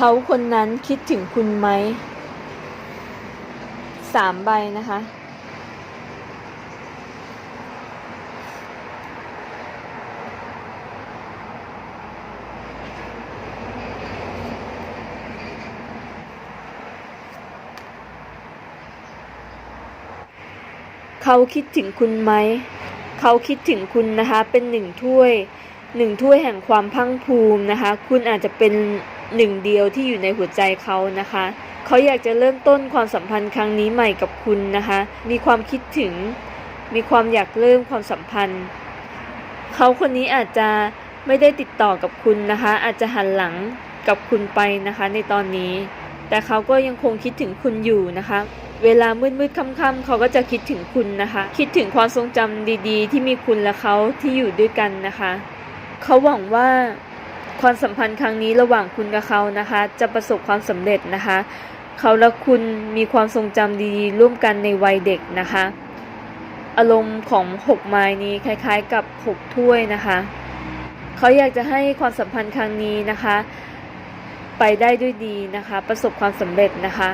เขาคนนั้นคิดถึงคุณไหมสามใบนะคะ เขาคิดถึงคุณไหม เขาคิดถึงคุณนะคะ เป็นหนึ่งถ้วยหนึ่งถ้วยแห่งความพังพรูมินะคะ คุณอาจจะเป็น หนึ่งเดียวที่อยู่ในหัวใจเขานะคะ เขาอยากจะเริ่มต้นความสัมพันธ์ครั้งนี้ใหม่กับคุณนะคะ มีความคิดถึง มีความอยากเริ่มความสัมพันธ์ เขาคนนี้อาจจะไม่ได้ติดต่อกับคุณนะคะ อาจจะหันหลังกับคุณไปนะคะในตอนนี้ แต่เขาก็ยังคงคิดถึงคุณอยู่นะคะ เวลามืดๆค่ำๆเขาก็จะคิดถึงคุณนะคะ คิดถึงความทรงจำดีๆ ที่มีคุณและเขาที่อยู่ด้วยกันนะคะ เขาหวังว่า ความสัมพันธ์ครั้งนี้ระหว่างคุณกับเขานะคะ จะประสบความสำเร็จนะคะ เขาและคุณมีความทรงจำดีๆ ร่วมกันในวัยเด็กนะคะ อารมณ์ของหกไม้นี้คล้ายๆกับหกถ้วยนะคะ เขาอยากจะให้ความสัมพันธ์ครั้งนี้นะคะ ไปได้ด้วยดีนะคะ ประสบความสำเร็จนะคะ